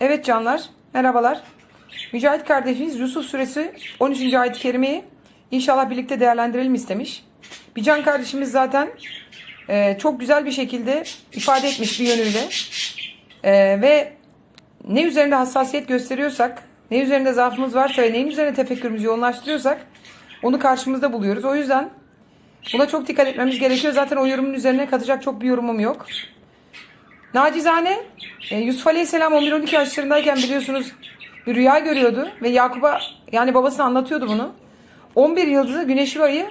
Evet canlar, merhabalar. Mücahit kardeşimiz Yusuf suresi 13. ayet-i kerimeyi inşallah birlikte değerlendirelim istemiş. Bir can kardeşimiz zaten e, çok güzel bir şekilde ifade etmiş bir yönüyle. E, ve ne üzerinde hassasiyet gösteriyorsak, ne üzerinde zaafımız varsa ve neyin üzerine tefekkürümüzü yoğunlaştırıyorsak onu karşımızda buluyoruz. O yüzden buna çok dikkat etmemiz gerekiyor. Zaten o yorumun üzerine katacak çok bir yorumum yok. Nacizane e, Yusuf Aleyhisselam 11-12 yaşlarındayken biliyorsunuz bir rüya görüyordu ve Yakup'a yani babasına anlatıyordu bunu. 11 yıldızı güneşi ve ayı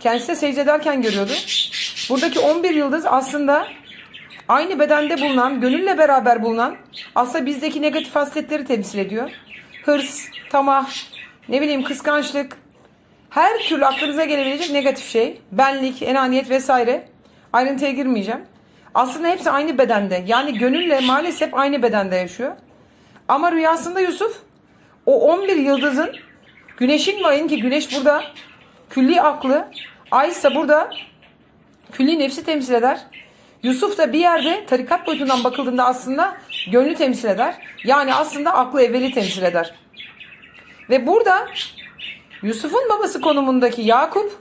kendisine secde ederken görüyordu. Buradaki 11 yıldız aslında aynı bedende bulunan, gönülle beraber bulunan aslında bizdeki negatif hasletleri temsil ediyor. Hırs, tamah, ne bileyim kıskançlık, her türlü aklınıza gelebilecek negatif şey, benlik, enaniyet vesaire. Ayrıntıya girmeyeceğim. Aslında hepsi aynı bedende. Yani gönülle maalesef aynı bedende yaşıyor. Ama rüyasında Yusuf o 11 yıldızın güneşin ve ayın ki güneş burada külli aklı, ay ise burada külli nefsi temsil eder. Yusuf da bir yerde tarikat boyutundan bakıldığında aslında gönlü temsil eder. Yani aslında aklı evveli temsil eder. Ve burada Yusuf'un babası konumundaki Yakup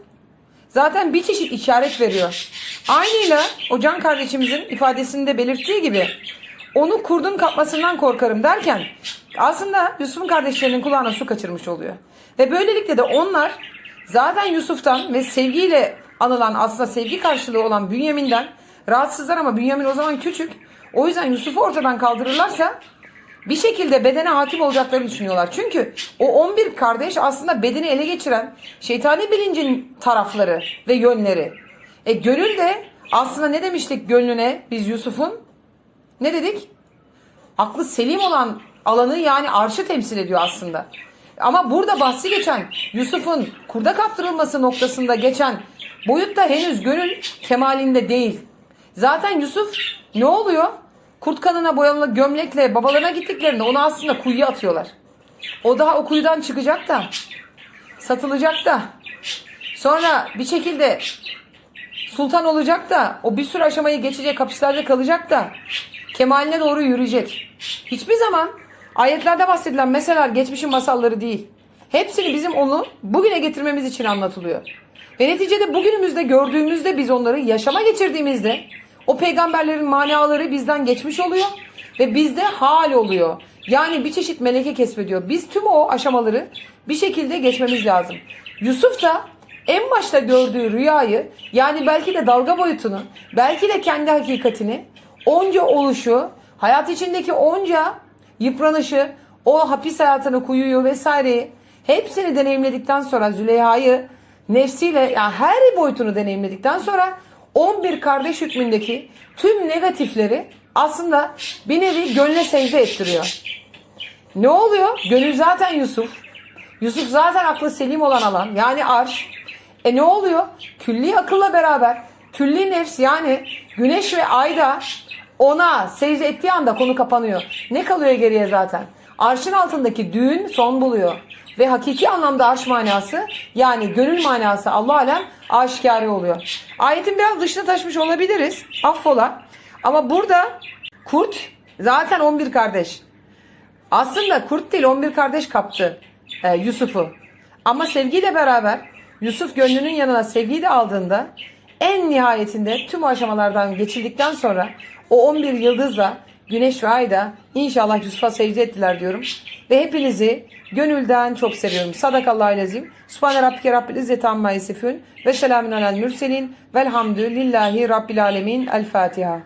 zaten bir çeşit işaret veriyor. Aynıyla o can kardeşimizin ifadesinde belirttiği gibi onu kurdun kapmasından korkarım derken aslında Yusuf'un kardeşlerinin kulağına su kaçırmış oluyor. Ve böylelikle de onlar zaten Yusuf'tan ve sevgiyle anılan aslında sevgi karşılığı olan Bünyamin'den rahatsızlar ama Bünyamin o zaman küçük. O yüzden Yusuf'u ortadan kaldırırlarsa bir şekilde bedene hakim olacaklarını düşünüyorlar. Çünkü o 11 kardeş aslında bedeni ele geçiren şeytani bilincin tarafları ve yönleri. E gönül de aslında ne demiştik gönlüne biz Yusuf'un? Ne dedik? Aklı selim olan alanı yani arşı temsil ediyor aslında. Ama burada bahsi geçen Yusuf'un kurda kaptırılması noktasında geçen boyutta henüz gönül kemalinde değil. Zaten Yusuf ne oluyor? Kurt kanına boyalı gömlekle babalarına gittiklerinde onu aslında kuyuya atıyorlar. O daha o kuyudan çıkacak da satılacak da sonra bir şekilde sultan olacak da o bir sürü aşamayı geçecek hapislerde kalacak da kemaline doğru yürüyecek. Hiçbir zaman ayetlerde bahsedilen mesela geçmişin masalları değil. Hepsini bizim onu bugüne getirmemiz için anlatılıyor. Ve neticede bugünümüzde gördüğümüzde biz onları yaşama geçirdiğimizde o peygamberlerin manaları bizden geçmiş oluyor ve bizde hal oluyor. Yani bir çeşit meleke kesbediyor. Biz tüm o aşamaları bir şekilde geçmemiz lazım. Yusuf da en başta gördüğü rüyayı yani belki de dalga boyutunu, belki de kendi hakikatini, onca oluşu, hayat içindeki onca yıpranışı, o hapis hayatını, kuyuyu vesaireyi hepsini deneyimledikten sonra Züleyha'yı nefsiyle yani her boyutunu deneyimledikten sonra 11 kardeş hükmündeki tüm negatifleri aslında bir nevi gönle secde ettiriyor. Ne oluyor? Gönül zaten Yusuf. Yusuf zaten aklı selim olan alan yani arş. E ne oluyor? Külli akılla beraber külli nefs yani güneş ve ay da ona secde ettiği anda konu kapanıyor. Ne kalıyor geriye zaten? Arşın altındaki düğün son buluyor. Ve hakiki anlamda arş manası yani gönül manası Allah alem aşikare oluyor. Ayetin biraz dışına taşmış olabiliriz. Affola. Ama burada kurt zaten 11 kardeş. Aslında kurt değil 11 kardeş kaptı e, Yusuf'u. Ama sevgiyle beraber Yusuf gönlünün yanına sevgiyi de aldığında en nihayetinde tüm aşamalardan geçildikten sonra o 11 yıldızla güneş ve ay da inşallah Yusuf'a secde ettiler diyorum. Ve hepinizi gönülden çok seviyorum. Sadakallahu lezim. Subhane rabbike rabbil izzeti amma yasifun. Ve selamun alel mürselin. Velhamdülillahi rabbil alemin. El Fatiha.